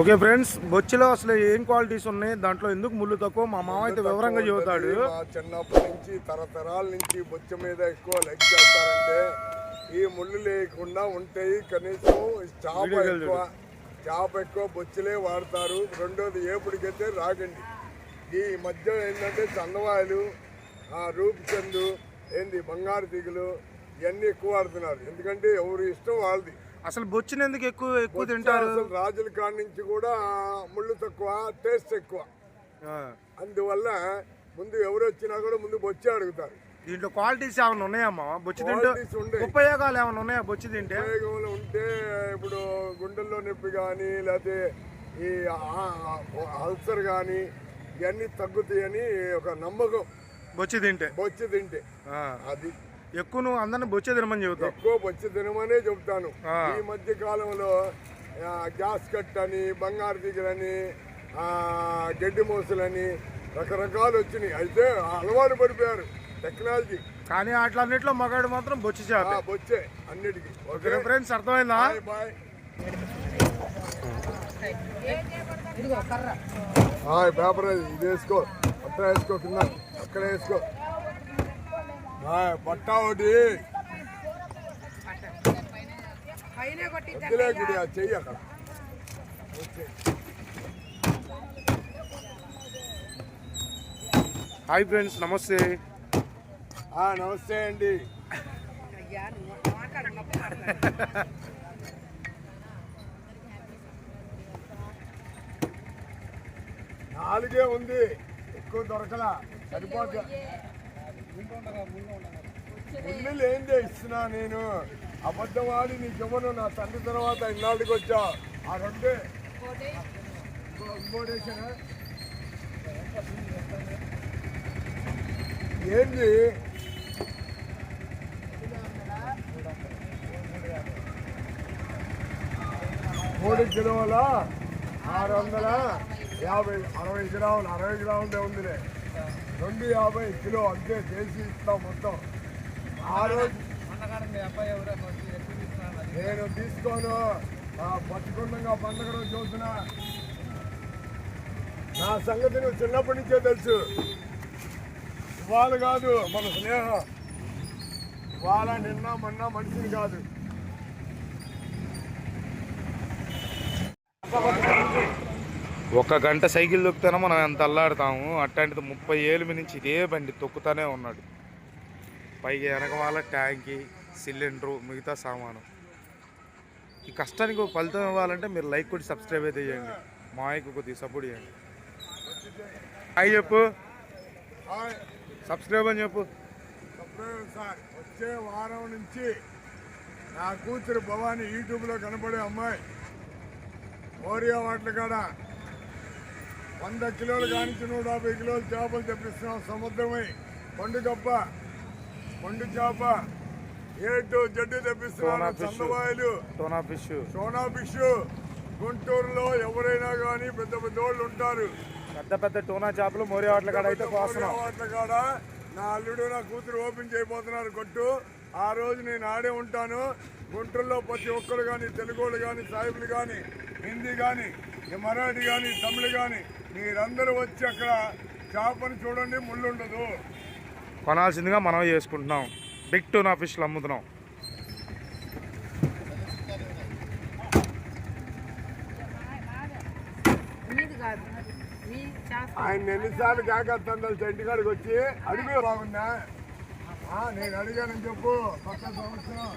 Okay friends బొచ్చిలో అసలు ఏం qualities ఉన్నాయి? దాంట్లో ఎందుకు ముళ్ళు తక్కువ? మా మామ అయితే వివరంగా చెబుతాడు. చిన్నప్పటి నుంచి తరతరాల నుంచి బొచ్చ మీద ఎక్కువ లైక్ చేస్తారంటే ఈ ముళ్ళు లేకుండా ఉంటాయి. కనీసం చేప ఎక్కువ చేప ఎక్కువ బొచ్చులే వాడతారు. రెండోది ఏపుడికైతే రాగండి. ఈ మధ్య ఏంటంటే చందవాయలు రూపుచందు ఏంది బంగారు దిగులు ఇవన్నీ ఎక్కువ వాడుతున్నారు. ఎందుకంటే ఎవరి ఇష్టం వాళ్ళది. అసలు బొచ్చుని ఎందుకు ఎక్కువ ఎక్కువ తింటారు? అసలు రాజుల కాడి నుంచి కూడా ముళ్ళు తక్కువ టేస్ట్ ఎక్కువ. అందువల్ల ముందు ఎవరు వచ్చినా కూడా ముందు బొచ్చి అడుగుతారు. దీంట్లో క్వాలిటీస్ ఏమైనా ఉన్నాయమ్మా బొచ్చు తింటే. ఉపయోగాలు ఏమైనా ఉన్నాయా బొచ్చు తింటే? ఉపయోగంలో ఉంటే ఇప్పుడు గుండెల్లో నొప్పి కానీ లేకపోతే ఈ అల్సర్ కానీ ఇవన్నీ తగ్గుతాయని ఒక నమ్మకం. బొచ్చు తింటే. బొచ్చి తింటే. అది ఎక్కువ నువ్వు అందరిని బొచ్చే తినమని చెబుతావు ఎక్కువ బొచ్చి తినమనే చెబుతాను. ఈ మధ్య కాలంలో గ్యాస్ కట్ అని బంగారు దిగులని ఆ, గడ్డి మోసలని రకరకాలు వచ్చినాయి. అయితే అలవాటు పడిపోయారు టెక్నాలజీ. కానీ అట్లన్నిట్లో మగాడు మాత్రం బొచ్చు ఆ, చేప బొచ్చే అన్నిటికీ. ఓకే? ఫ్రెండ్స్ అర్థమైందా? బాయ్ పేపర్ ఇది వేసుకో. పట్ట వేసుకో కింద. అక్కడ వేసుకో. హాయ్ పట్టా ఒకటి. చెయ్యి అక్కడ. హాయ్ ఫ్రెండ్స్ నమస్తే. ఆ, నమస్తే అండి. నాలుగే ఉంది ఎక్కువ దొరకలా. సరిపోతా ముళ్ళు లేనిదే ఇస్తున్నా నేను? అబద్ధం ఆడి నీకు ఇవ్వను నా తండ్రి తర్వాత ఇన్నాళ్ళకి వచ్చా? ఆ రెండే. ఏంది? మూడు కిలోల ఆరు వందల? యాభై అరవై గ్రాములు అరవై గ్రాములే ఉందిలే. రెండు యాభై కిలో అంతే చేసి ఇస్తాం మొత్తం. ఆ రోజు నేను తీసుకోను ఆ పట్టుకుండగా పండుగ రోజు చూసిన. నా సంగతి నువ్వు చిన్నప్పటి నుంచే తెలుసు. ఇవాళ కాదు మన స్నేహం. ఇవాళ నిన్న మొన్న మనిషిని కాదు. ఒక గంట సైకిల్ తొక్కుతానే మనం ఎంత అల్లాడతాము? అట్లాంటిది ముప్పై ఏళ్ళ నుంచి ఇదే బండి తొక్కుతానే ఉన్నాడు. పైగా వెనక వాళ్ళ ట్యాంకి సిలిండరు మిగతా సామాను. ఈ కష్టానికి ఒక ఫలితం ఇవ్వాలంటే మీరు లైక్ కొట్టి సబ్స్క్రైబ్ అయితే చేయండి. మా ఆయనకు కొద్దిగా సపోర్ట్ చేయండి. హాయ్ చెప్పు. సబ్స్క్రైబ్ అని చెప్పు. సార్ వచ్చే వారం నుంచి నా కూతురు భవాని యూట్యూబ్లో కనపడే అమ్మాయి. ఓరియా వాట్ల కాడ. వంద కిలోలు కానించి నూట యాభై కిలోలు చేపలు తెప్పిస్తున్నాం. సముద్రమై పండు కప్ప పండు చేప ఏటు జడ్డు తెప్పిస్తున్నాను. సోనా ఫిష్. చందవాయలు టోనా ఫిష్. సోనా ఫిష్. గుంటూరులో ఎవరైనా కానీ పెద్ద పెద్ద వాళ్ళు ఉంటారు. పెద్ద పెద్ద టోనా చేపలు మోరే వాట్ల కాడ అయితే కోస్తున్నాం. వాట్ల కాడ నా అల్లుడు నా కూతురు ఓపెన్ చేయబోతున్నారు కొట్టు. ఆ రోజు నేను ఆడే ఉంటాను. గుంటూరులో ప్రతి ఒక్కరు కానీ తెలుగులు కానీ సాహిబులు కానీ హిందీ కానీ మరాఠీ కానీ తమిళ్ కానీ మీరందరూ వచ్చి అక్కడ చేపని చూడండి ముళ్ళు ఉండదు కొనాల్సిందిగా మనం చేసుకుంటున్నాం. బిగ్ టోనా ఫిష్లు అమ్ముతున్నాం. ఆయన ఎన్నిసార్లు కాకత్తాను తెలుసు ఇంటికాడికి వచ్చి అడుగు బాగుందా? ఆ, నేను అడిగానని చెప్పు కొత్త సంవత్సరం.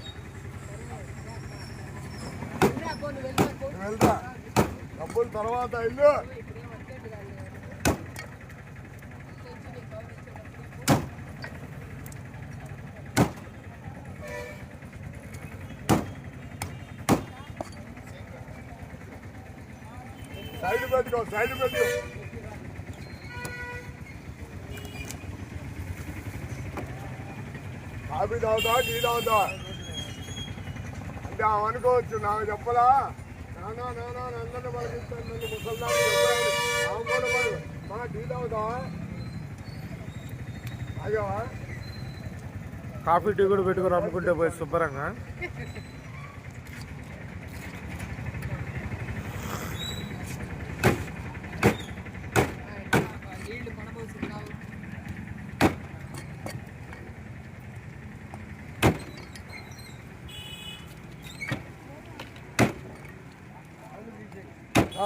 వెళ్తా. డబ్బులు తర్వాత ఇల్లు సైడ్ పెట్టుకో సైడ్ పెట్టుకో కాఫీ తాగుతా టీ తాగుతా. అంటే అనుకోవచ్చు నాకు చెప్పలా? నానా నానా అందరిని పలికిస్తాను నన్ను ముసల్దాన్ని చెప్పాను ఆమె కూడా మరి మా టీ తాగుతావా తాగావా కాఫీ టీ కూడా పెట్టుకుని అమ్ముకుంటే పోయి శుభ్రంగా? ఈ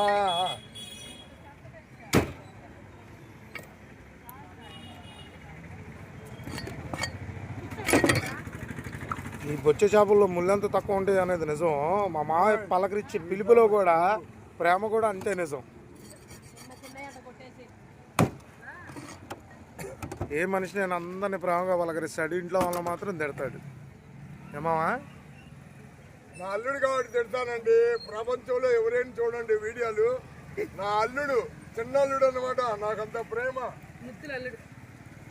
బొచ్చే చేపల్లో ముళ్ళంత తక్కువ ఉంటుంది అనేది నిజం. మా మామయ్య పలకరిచ్చే పిలుపులో కూడా ప్రేమ కూడా అంతే నిజం. ఏ మనిషి నేను అందరిని ప్రేమగా పలకరిస్తాడు ఇంట్లో వాళ్ళు మాత్రం తిడతాడు. ఏమావా నా అల్లుడు కాబట్టి తిడతానండి. ప్రపంచంలో ఎవరైనా చూడండి వీడియోలు. నా అల్లుడు చిన్న అల్లుడు అనమాట నాకంత ప్రేమ. ముత్తులు అల్లుడు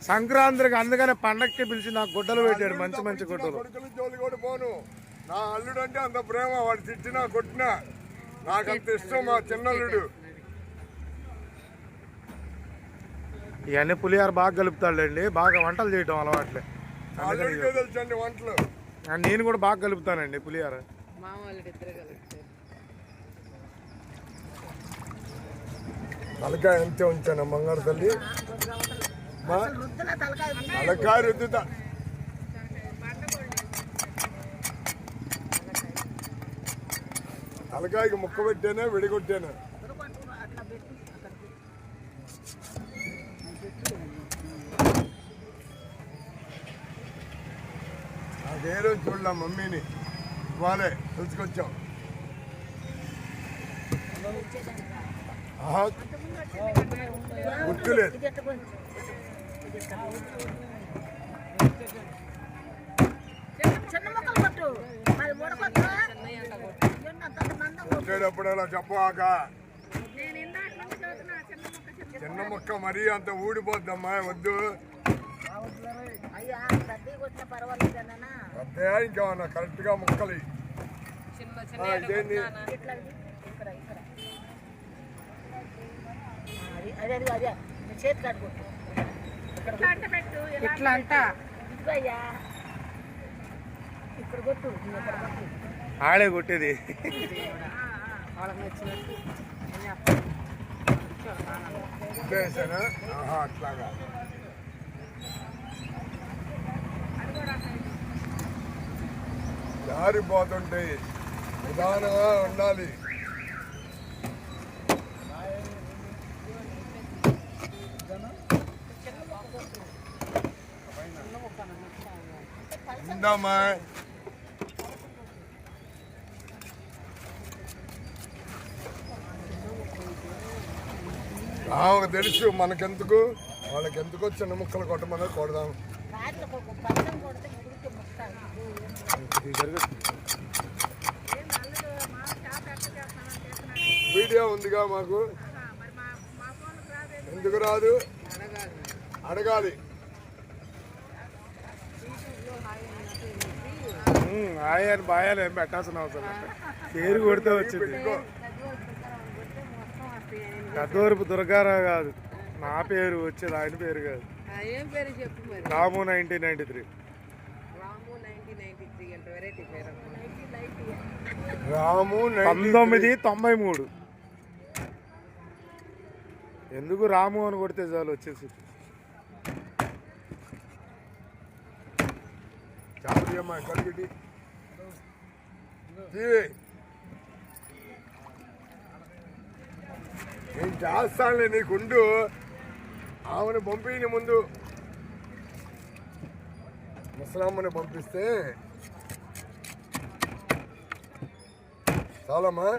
సంక్రాంతికి అందుకనే పండక్కి పిలిచి నాకు గుడ్డలు పెట్టాడు మంచి మంచి గుడ్డలు. కొడుకులు జోలి కూడా పోను. నా అల్లుడు అంటే అంత ప్రేమ. వాడు తిట్టినా కొట్టినా నాకు అంత ఇష్టం మా చిన్నల్లుడు. ఇవన్నీ పులిహార బాగా కలుపుతాడులేండి. బాగా వంటలు చేయటం అలవాట్లే. తెలుసండి వంటలు. నేను కూడా బాగా కలుపుతానండి పులిహార. మామ వాళ్ళకి ఇద్దరు కలిసి. తలకాయ అంతే ఉంచాను బంగారు తల్లి. తలకాయ రుద్దుతా. తలకాయకి ముక్క పెట్టాను విడిగొట్టాను. అదే రోజు చూడలే మమ్మీని. వాళ్ళే తెలుసుకొచ్చాం. గుర్తులేదు. కొట్టేటప్పుడల్లా చెప్పాక. చిన్న మొక్క మరీ అంత ఊడిపోద్దమ్మా వద్దు. అదే ఇంకేమన్నా కరెక్ట్గా మొక్కలు ఇట్లా ఇది. ఇక్కడ ఇక్కడ ఆ, అది అదే అది అదే నీ చేతి కాదు కొట్టు ఇక్కడ అంట పెట్టు ఇలా ఇట్లా అంట ఇదిగో అయ్యా ఇక్కడ కొట్టు నువ్వు ఇక్కడ కొట్టు ఆడే కొట్టేది వాళ్ళకి నచ్చినట్టు అని చెప్పాలి. ఉద్దేశనా ఆహా అట్లాగా జారిపోతుంటాయి నిదానంగా ఉండాలి. ఉందమ్మా. ఆమెకు తెలుసు మనకెందుకు? వాళ్ళకెందుకు చిన్న ముక్కలు కొట్టమని కొడదాం. వీడియో ఉందిగా మాకు. ఎందుకు రాదు? అడగాలి. ఆయాలు బాయాలు ఏం పెట్టాల్సిన అవసరం లేదు. పేరు కొడితే వచ్చింది. పెద్దవరపు దుర్గారావు కాదు. నా పేరు వచ్చేది ఆయన పేరు కాదు. ఆ, ఏం పేరు చెప్పు మరి? Ramu nineteen ninety three Ramu nineteen ninety three అంటే వెరైటీ పేరు రాము పంతొమ్మిది తొంభై మూడు. ఎందుకు రాము అని కొడితే చాలు వచ్చేసి? చాలు. నేను చేస్తానులే నీకుండు ఆమెను పంపిని ముందు. ముసలమ్మని పంపిస్తే చాలమ్మా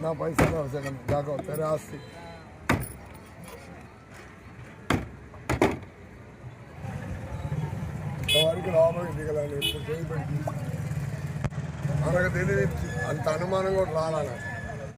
నా పైసలు అవసరం దాకా తెర ఆస్తి ఇంతవరకు లాభం దిగలేదు ఇప్పుడు చేయబడి మనకు తెలియదు అంత అనుమానం కూడా రాలన్నా